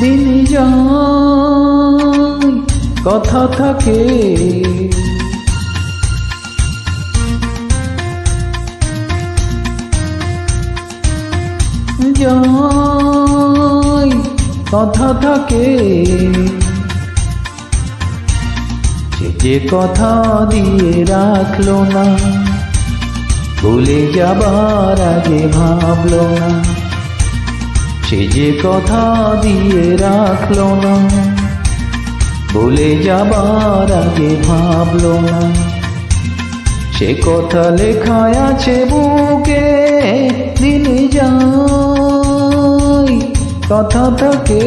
দিন যায় কথা থাকে। যায় কথা থাকে। যে কথা দিয়ে রাখল না, ভুলে যাবার আগে ভাবলো না। সে যে কথা দিয়ে রাখল না, ভুলে যাবার আগে ভাবলো না। সে কথা লেখায় আছে বুকে, দিনে যায়, কথা থাকে।